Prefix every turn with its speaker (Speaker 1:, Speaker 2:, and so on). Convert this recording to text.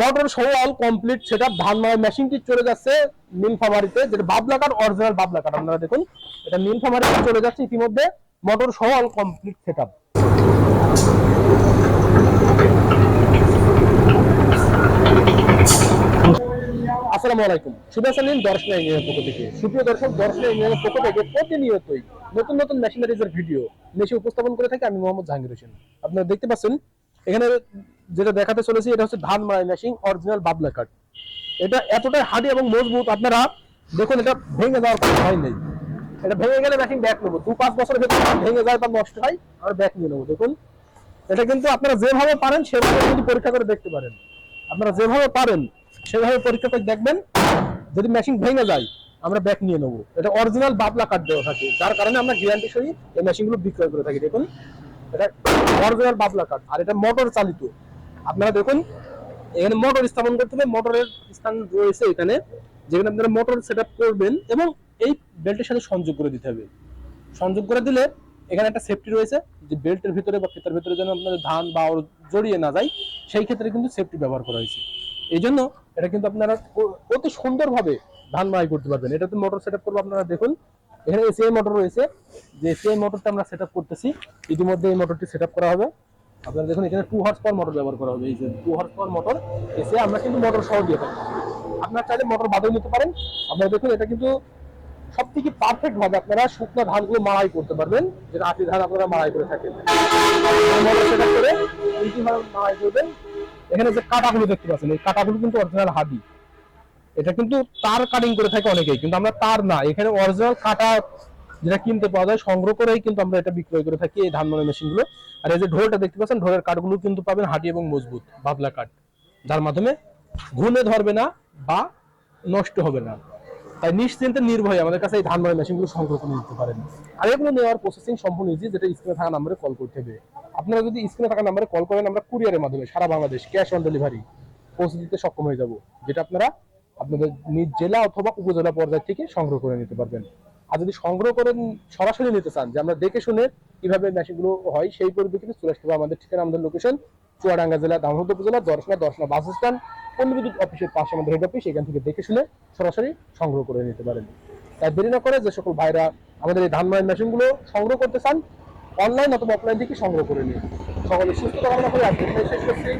Speaker 1: Motor সহ all complete সেটা মারার মেশিনটি চলে যাচ্ছে নীলফামারিতে যেটা বাবলাকার অরিজিনাল বাবলাকার আপনারা দেখুন। এটা নীলফামারিতে চলে যাচ্ছে ইতিমধ্যে মোটর সহ অল কমপ্লিট সেটআপ আসসালামু আলাইকুম। শুভেচ্ছা নিন দর্শন ইঞ্জিনিয়ারের পক্ষ থেকে। সুপ্রিয় দর্শক দর্শন ইঞ্জিনিয়ারের পক্ষ থেকে প্রতিনিয়তই নতুন নতুন মেশিনারিজের ভিডিও দেশে উপস্থাপন করে থাকি আমি মোহাম্মদ জাহাঙ্গীর হোসেন। আপনারা দেখতে পাচ্ছেন, এখানে যেটা দেখাতে চলেছি, এটা হচ্ছে ধান মারাই মেশিন অরিজিনাল বাবলা কাট এটা এতটাই হার্ডি এবং মজবুত, আপনারা দেখুন, এটা ভেঙে যাওয়ার ভয় নেই। এটা ভেঙে গেলে মেশিন ব্যাক নেব। দু পাঁচ বছরের ভেতরে ভেঙে যায় বা নষ্ট হয় আমরা ব্যাক নিয়ে নেব। দেখুন, এটা কিন্তু আপনারা যেভাবে পারেন, সেভাবে কিন্তু পরীক্ষা করে দেখতে পারেন। আপনারা যেভাবে পারেন, সেভাবে পরীক্ষা করে দেখবেন, যদি মেশিন ভেঙে যায়, আমরা ব্যাক নিয়ে নেব। এটা অরিজিনাল বাবলা কাঠ দেওয়া থাকে। যার কারণে আমরা গ্যারান্টি সহিত এই মেশিনগুলো বিক্রয় করে থাকি। দেখুন, এটা অরিজিনাল বাবলা কাঠ। আর এটা মোটর চালিত। আপনারা দেখুন, এখানে মোটর স্থাপন করতে হবে মোটরের স্থান রয়েছে এখানে, যেখানে আপনারা মোটর সেট করবেন এবং এই বেল্টের সাথে সংযোগ করে দিতে হবে। সংযোগ করে দিলে এখানে একটা সেফটি রয়েছে, যে বেল্টের ভিতরে বা ফিতার ভিতরে যেন আপনাদের ধান বা জড়িয়ে না যায়, সেই ক্ষেত্রে কিন্তু সেফটি ব্যবহার করা হয়েছে। এই জন্য এটা কিন্তু আপনারা অতি সুন্দরভাবে ধান মারাই করতে পারবেন। এটাতে মোটর সেট আপ করব আপনারা দেখুন। এখানে এসিআই মোটর রয়েছে। যে এসিআই মোটরটা আমরা সেট করতেছি, ইতিমধ্যে এই মোটরটি সেট করা হবে। আপনারা দেখুন, এখানে টু হর্স পাওয়ার মোটর ব্যবহার করা হবে। এই যে টু হর্স পাওয়ার মোটর এসে আমরা কিন্তু মোটর সহ দিয়ে থাকি। আপনারা চাইলে মোটর বাদেও নিতে পারেন। আপনারা দেখুন, এটা কিন্তু সব থেকে পারফেক্ট ভাবে আপনারা শুকনো ধানগুলো মাড়াই করতে পারবেন, যেটা আটি ধান আপনারা মাড়াই করে থাকেন। সেট করবেন। এখানে যে কাটাগুলো দেখতে পাচ্ছেন, এই কাটাগুলো কিন্তু অরিজিনাল হাডি। এটা কিন্তু তার কাটিং করে থাকে অনেকেই, কিন্তু আমরা তার না। এখানে অরিজিনাল কাটা যেটা কিনতে পাওয়া যায়, সংগ্রহ করেই কিন্তু আমরা এটা বিক্রয় করে থাকি এই ধান মেশিনগুলো আর এই যে ঢোলটা দেখতে পাচ্ছেন, ঢোলের কাঠগুলো কিন্তু পাবেন হাডি এবং মজবুত, বাবলা কাঠ। যার মাধ্যমে ঘুমে ধরবে না বা নষ্ট হবে না। তাই নিশ্চিন্তে নির্ভয়ে আমাদের কাছে এই ধান মারা মেশিনগুলো সংগ্রহ করে নিতে পারেন। আর এগুলো নেওয়ার প্রসেসিং সম্পূর্ণ ইজি যেটা স্ক্রিনে থাকা নাম্বারে কল করতে হবে। আপনারা যদি স্ক্রিনে থাকা নাম্বারে কল করেন, আমরা কুরিয়ারের মাধ্যমে সারা বাংলাদেশ ক্যাশ অন ডেলিভারি পৌঁছে দিতে সক্ষম হয়ে যাব, যেটা আপনারা আপনাদের নিজ জেলা অথবা উপজেলা পর্যায় থেকে সংগ্রহ করে নিতে পারবেন। আর যদি সংগ্রহ করেন, সরাসরি নিতে চান, যে আমরা দেখে শুনে কীভাবে মেশিনগুলো হয়, সেই পরিপ্রেক্ষিতে চলে আসতে আমাদের ঠিকানা, আমাদের লোকেশন চুয়াডাঙ্গা জেলা, দামোদর উপজেলা, দর্শনা দর্শনা বাসস্থান পল্লী অফিসের পাশে আমাদের হেড অফিস এখান থেকে দেখে শুনে সরাসরি সংগ্রহ করে নিতে পারেন। তাই দেরি না করে যে সকল ভাইরা আমাদের এই ধান মায়ের মেশিনগুলো সংগ্রহ করতে চান অনলাইন অথবা অফলাইন থেকে সংগ্রহ করে নিন। সকলে সুস্থ কামনা করে আজকে শেষ করছি।